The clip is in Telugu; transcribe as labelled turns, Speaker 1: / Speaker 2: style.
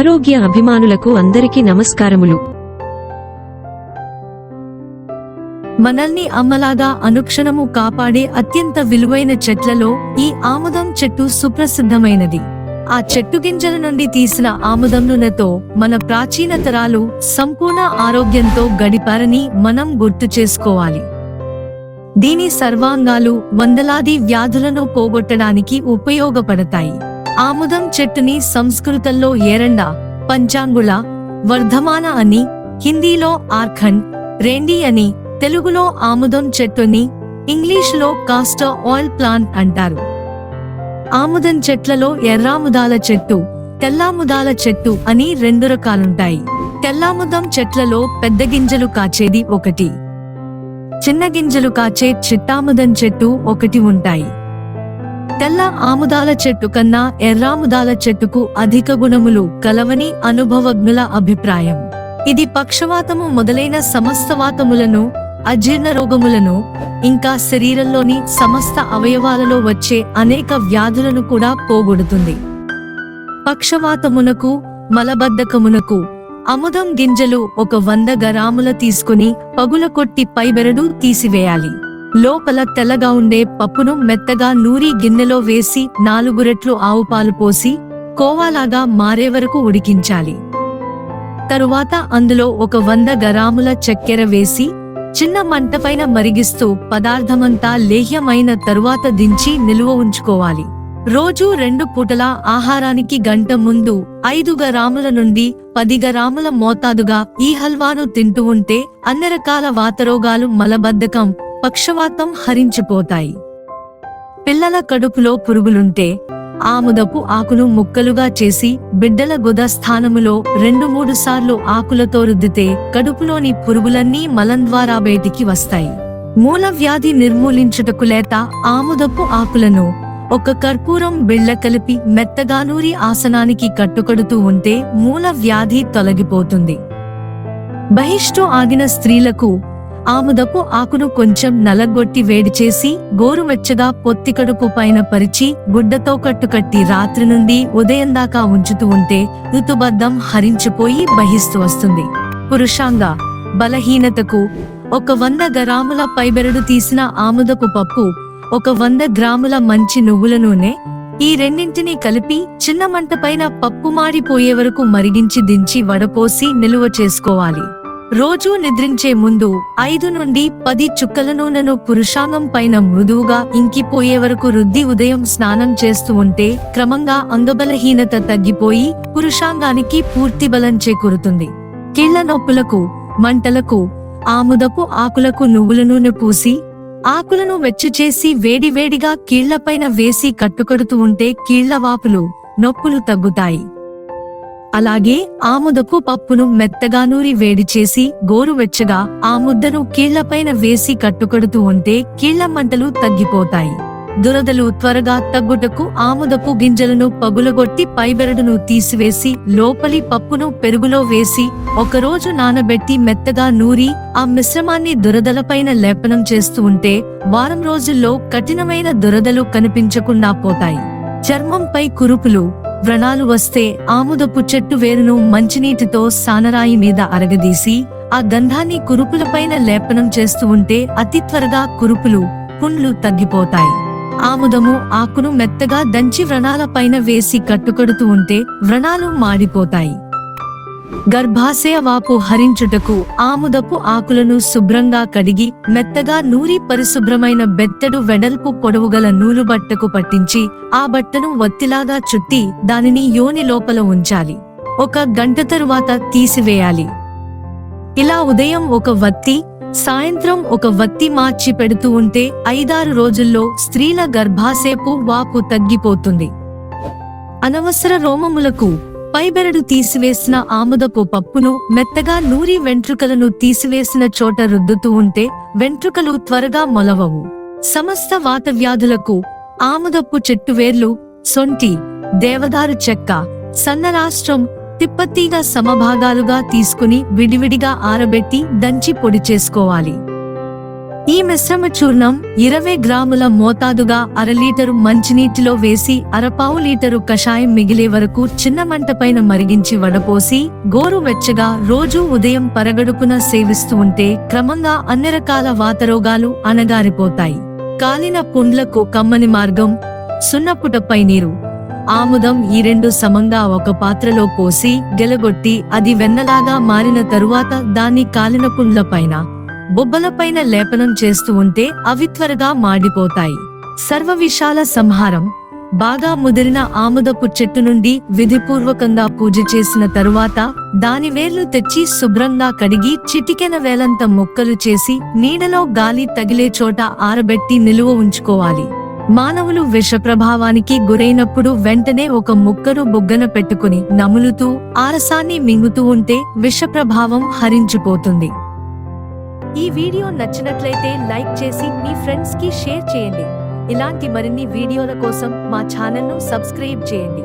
Speaker 1: ఆరోగ్య అభిమానులకు అందరికీ నమస్కారములు.
Speaker 2: మనల్ని అమ్మలాగా అనుక్షణము కాపాడే అత్యంత విలువైన చెట్లలో ఈ ఆముదం చెట్టు సుప్రసిద్ధమైనది. ఆ చెట్టు గింజల నుండి తీసిన ఆముదం నూనెతో మన ప్రాచీన తరాలు సంపూర్ణ ఆరోగ్యంతో గడిపారని మనం గుర్తు చేసుకోవాలి. దీని సర్వాంగాలు వందలాది వ్యాధులను పోగొట్టడానికి ఉపయోగపడతాయి. ఆముదం చెట్టుని సంస్కృతంలో ఏరండ పంచాంగుల వర్ధమాన అని హిందీలో ఆర్ఖండ్ రెండి అని తెలుగులో ఆముదం చెట్టుని ఇంగ్లీష్లో కాస్టర్ ఆయిల్ ప్లాంట్ అంటారు. ఆముదం చెట్లలో ఎర్రాముదాల చెట్టు తెల్లాముదాల చెట్టు అని రెండు రకాలుంటాయి. తెల్లాముదం చెట్లలో పెద్ద గింజలు కాచేది ఒకటి. చిన్న గింజలు కాచే చిట్టాముదం చెట్టు ఒకటి ఉంటాయి. తెల్ల ఆముదాల చెట్టు కన్నా ఎర్రాముదాల చెట్టుకు అధిక గుణములు కలవని అనుభవజ్ఞుల అభిప్రాయం. ఇది పక్షవాతము మొదలైన సమస్తవాతములను అజీర్ణ రోగములను ఇంకా శరీరంలోని సమస్త అవయవాలలో వచ్చే అనేక వ్యాధులను కూడా పోగొడుతుంది. పక్షవాతమునకు మలబద్ధకమునకు అముదం గింజలు ఒక వంద గరాముల తీసుకుని పగుల కొట్టి పైబెరడు తీసివేయాలి. లోపల తెల్లగా ఉండే పప్పును మెత్తగా నూరి గిన్నెలో వేసి నాలుగు రెట్లు ఆవుపాలు పోసి కోవాలాగా మారే వరకు ఉడికించాలి. తరువాత అందులో ఒక వంద గరాముల చక్కెర వేసి చిన్న మంటపైన మరిగిస్తూ పదార్థమంతా లేహ్యమైన తరువాత దించి నిలువ ఉంచుకోవాలి. రోజు రెండు పూటల ఆహారానికి గంట ముందు ఐదు గరాముల నుండి పది గరాముల మోతాదుగా ఈ హల్వాను తింటూ ఉంటే అన్ని రకాల వాతరోగాలు మలబద్ధకం పక్షవాతం హరించిపోతాయి. పిల్లల కడుపులో పురుగులుంటే ఆముదపు ఆకులు ముక్కలుగా చేసి బిడ్డల గుద స్థానములో రెండు మూడు సార్లు ఆకులతో రుద్దితే కడుపులోని పురుగులన్నీ మలం ద్వారా బయటికి వస్తాయి. మూల వ్యాధి నిర్మూలించుటకు లేత ఆముదపు ఆకులను ఒక కర్పూరం బిళ్ళ కలిపి మెత్తగానూరి ఆసనానికి కట్టుకడుతూ ఉంటే మూల వ్యాధి తొలగిపోతుంది. బహిష్టు ఆగిన స్త్రీలకు ఆముదపు ఆకును కొంచెం నలగొట్టి వేడి చేసి గోరువెచ్చగా పొత్తికడుపు పైన పరిచి గుడ్డతో కట్టుకట్టి రాత్రి నుండి ఉదయం దాకా ఉంచుతూ ఉంటే ఋతుబద్ధం హరించిపోయి బహిస్తూ వస్తుంది. పురుషాంగ బలహీనతకు ఒక వంద గ్రాముల పైబెరడు తీసిన ఆముదపు పప్పు ఒక వంద గ్రాముల మంచి నువ్వుల నూనె ఈ రెండింటినీ కలిపి చిన్న మంట పైన పప్పు మాడిపోయే వరకు మరిగించి దించి వడపోసి నిలువ చేసుకోవాలి. రోజూ నిద్రించే ముందు ఐదు నుండి పది చుక్కల నూనెను పురుషాంగం పైన మృదువుగా ఇంకిపోయే వరకు రుద్ది ఉదయం స్నానం చేస్తూ ఉంటే క్రమంగా అంగబలహీనత తగ్గిపోయి పురుషాంగానికి పూర్తి బలం చేకూరుతుంది. కీళ్ళ నొప్పులకు మంటలకు ఆముదపు ఆకులకు నువ్వుల నూనె పూసి ఆకులను వెచ్చచేసి వేడివేడిగా కీళ్ళపైన వేసి కట్టుకడుతూ ఉంటే కీళ్ళ వాపులు నొప్పులు తగ్గుతాయి. అలాగే ఆముదపు పప్పును మెత్తగా నూరి వేడి చేసి గోరువెచ్చగా ఆ ముద్దను కీళ్ళపైన వేసి కట్టుకడుతూ ఉంటే కీళ్ళ మంటలు తగ్గిపోతాయి. దురదలు త్వరగా తగ్గుటకు ఆముదపు గింజలను పగులగొట్టి పైబెరడును తీసివేసి లోపలి పప్పును పెరుగులో వేసి ఒకరోజు నానబెట్టి మెత్తగా నూరి ఆ మిశ్రమాన్ని దురదలపైన లేపనం చేస్తూ ఉంటే వారం రోజుల్లో కఠినమైన దురదలు కనిపించకుండా పోతాయి. చర్మంపై కురుపులు వ్రణాలు వస్తే ఆముదపు చెట్టు వేరును మంచినీటితో సానరాయి మీద అరగదీసి ఆ గంధాన్ని కురుపులపైన లేపనం చేస్తూ ఉంటే అతి త్వరగా కురుపులు పుండ్లు తగ్గిపోతాయి. ఆముదము ఆకును మెత్తగా దంచి వ్రణాల పైన వేసి కట్టుకడుతూ ఉంటే వ్రణాలు మాడిపోతాయి. గర్భాశయ వాపు హరించుటకు ఆముదపు ఆకులను శుభ్రంగా కడిగి మెత్తగా నూరి పరిశుభ్రమైన బెత్తడు వెడల్పు పొడవుగల నూలు బట్టకు పట్టించి ఆ బట్టను వత్తిలాగా చుట్టి దానిని యోని లోపల ఉంచాలి. ఒక గంట తరువాత తీసివేయాలి. ఇలా ఉదయం ఒక వత్తి సాయంత్రం ఒక వత్తి మార్చి పెడుతూ ఉంటే ఐదారు రోజుల్లో స్త్రీల గర్భాశయపు వాపు తగ్గిపోతుంది. అనవసర రోమములకు పైబెరడు తీసివేసిన ఆముదపు పప్పును మెత్తగా నూరి వెంట్రుకలను తీసివేసిన చోట రుద్దుతూ ఉంటే వెంట్రుకలు త్వరగా మొలవవు. సమస్త వాత వ్యాధులకు ఆముదపు చెట్టు వేర్లు సొంటి దేవదారు చెక్క సన్నరాష్ట్రం తిప్పతీగ సమభాగాలుగా తీసుకుని విడివిడిగా ఆరబెట్టి దంచి పొడి చేసుకోవాలి. ఈ మిశ్రమ చూర్ణం ఇరవై గ్రాముల మోతాదుగా అర లీటరు మంచినీటిలో వేసి అరపావు లీటరు కషాయం మిగిలే వరకు చిన్న మంటపైన మరిగించి వడపోసి గోరు వెచ్చగా రోజూ ఉదయం పరగడుపున సేవిస్తూ ఉంటే క్రమంగా అన్ని రకాల వాతరోగాలు అణగారిపోతాయి. కాలిన పుండ్లకు కమ్మని మార్గం సున్నపుటపై నీరు ఆముదం ఈ రెండు సమంగా ఒక పాత్రలో పోసి గెలగొట్టి అది వెన్నలాగా మారిన తరువాత దాన్ని కాలిన పుండ్ల పైన బొబ్బలపైన లేపనం చేస్తూ ఉంటే అవి త్వరగా మాడిపోతాయి. సర్వ విశాల సంహారం. బాగా ముదిరిన ఆముదపు చెట్టు నుండి విధిపూర్వకంగా పూజ చేసిన తరువాత దాని వేర్లు తెచ్చి శుభ్రంగా కడిగి చిటికెన వేలంత ముక్కలు చేసి నీడలో గాలి తగిలే చోట ఆరబెట్టి నిలువ ఉంచుకోవాలి. మానవులు విష ప్రభావానికి గురైనప్పుడు వెంటనే ఒక ముక్కను బుగ్గన పెట్టుకుని నములుతూ ఆరసాన్ని మింగుతూ ఉంటే విష ప్రభావం హరించిపోతుంది. ఈ వీడియో నచ్చినట్లయితే లైక్ చేసి మీ ఫ్రెండ్స్కి షేర్ చేయండి. ఇలాంటి మరిన్ని వీడియోల కోసం మా ఛానల్ను సబ్స్క్రైబ్ చేయండి.